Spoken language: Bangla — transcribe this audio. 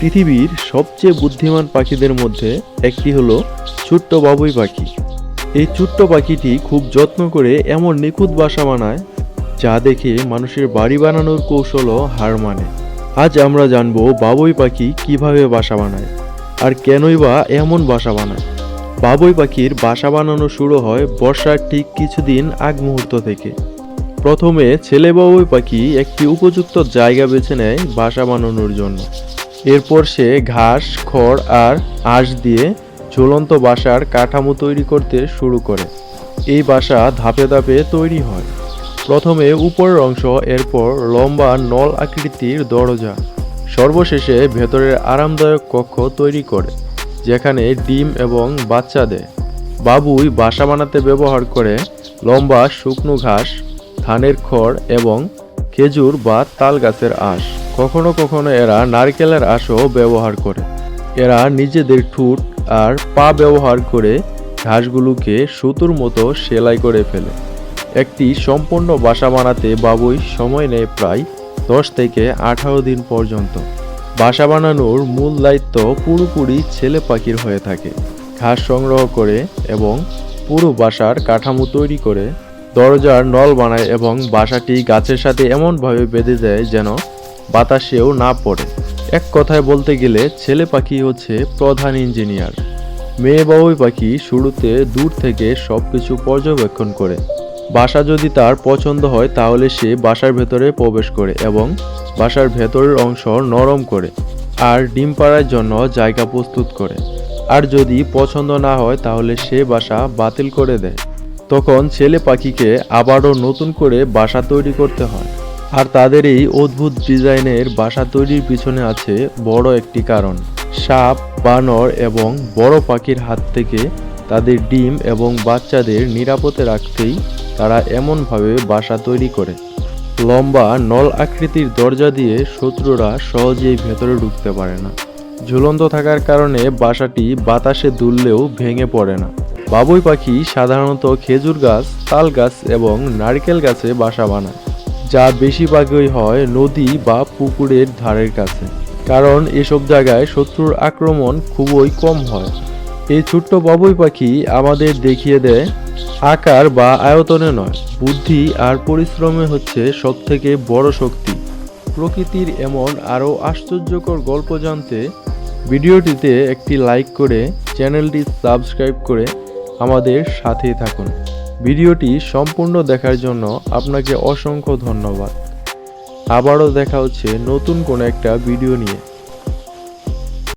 পৃথিবীর সবচেয়ে বুদ্ধিমান পাখিদের মধ্যে একটি হলো ছোট্ট বাবুই পাখি। এই ছোট্ট পাখিটি খুব যত্ন করে এমন নিখুঁত বাসা বানায় যা দেখে মানুষের বাড়ি বানানোর কৌশলও হার মানে। আজ আমরা জানব বাবুই পাখি কীভাবে বাসা বানায় আর কেনই বা এমন বাসা বানায়। বাবুই পাখির বাসা বানানো শুরু হয় বর্ষার ঠিক কিছুদিন আগ মুহূর্ত থেকে। প্রথমে ছেলে বাবুই পাখি একটি উপযুক্ত জায়গা বেছে নেয় বাসা বানানোর জন্য। এরপর সে ঘাস, খড় আর আঁশ দিয়ে ঝুলন্ত বাসার কাঠামো তৈরি করতে শুরু করে। এই বাসা ধাপে ধাপে তৈরি হয়। প্রথমে উপরের অংশ, এরপর লম্বা নল আকৃতির দরজা। সর্বশেষে ভেতরের আরামদায়ক কক্ষ তৈরি করে, যেখানে ডিম এবং বাচ্চা দেয়। বাবুই বাসা বানাতে ব্যবহার করে লম্বা শুকনো ঘাস, ধানের খড় এবং খেজুর বা তাল গাছের আঁশ। কখনো কখনো এরা নারকেলের আঁশও ব্যবহার করে। এরা নিজেদের ঠোঁট আর পা ব্যবহার করে ঘাসগুলোকে সুতোর মতো সেলাই করে ফেলে। একটি সম্পূর্ণ বাসা বানাতে বাবুই সময় নেয় প্রায় দশ থেকে আঠারো দিন পর্যন্ত। বাসা বানানোর মূল দায়িত্ব পুরোপুরি ছেলে পাখির হয়ে থাকে। ঘাস সংগ্রহ করে এবং পুরো বাসার কাঠামো তৈরি করে দরজার নল বানায় এবং বাসাটি গাছের সাথে এমনভাবে বেঁধে দেয় যেন বাতাসেও না পড়ে। এক কথায় বলতে গেলে ছেলে পাখি হচ্ছে প্রধান ইঞ্জিনিয়ার। মেয়ে বাবুই পাখি শুরুতে দূর থেকে সব কিছু পর্যবেক্ষণ করে। বাসা যদি তার পছন্দ হয়, তাহলে সে বাসার ভেতরে প্রবেশ করে এবং বাসার ভেতরের অংশ নরম করে আর ডিম পাড়ার জন্য জায়গা প্রস্তুত করে। আর যদি পছন্দ না হয়, তাহলে সে বাসা বাতিল করে দেয়। তখন ছেলে পাখিকে আবারও নতুন করে বাসা তৈরি করতে হয়। আর তাদের এই অদ্ভুত ডিজাইনের বাসা তৈরির পিছনে আছে বড় একটি কারণ। সাপ, বানর এবং বড় পাখির হাত থেকে তাদের ডিম এবং বাচ্চাদের নিরাপদে রাখতেই তারা এমনভাবে বাসা তৈরি করে। লম্বা, নল আকৃতির দরজা দিয়ে শত্রুরা সহজেই ভেতরে ঢুকতে পারে না। ঝুলন্ত থাকার কারণে বাসাটি বাতাসে দুললেও ভেঙে পড়ে না। বাবুই পাখি সাধারণত খেজুর গাছ, তাল গাছ এবং নারকেল গাছে বাসা বানায়। যা বেশিরভাগই হয় নদী বা পুকুরের ধারের কাছে। কারণ এসব জায়গায় শত্রুর আক্রমণ খুবই কম হয়। এই ছোট্ট বাবুই পাখি আমাদের দেখিয়ে দেয়, আকার বা আয়তনে নয়, বুদ্ধি আর পরিশ্রমে হচ্ছে সবথেকে বড় শক্তি। প্রকৃতির এমন আরও আশ্চর্যকর গল্প জানতে ভিডিওটিতে একটি লাইক করে চ্যানেলটি সাবস্ক্রাইব করে আমাদের সাথেই থাকুন। ভিডিওটি সম্পূর্ণ দেখার জন্য আপনাকে অসংখ্য ধন্যবাদ। আবারও দেখা হচ্ছে নতুন কোনো একটা ভিডিও নিয়ে।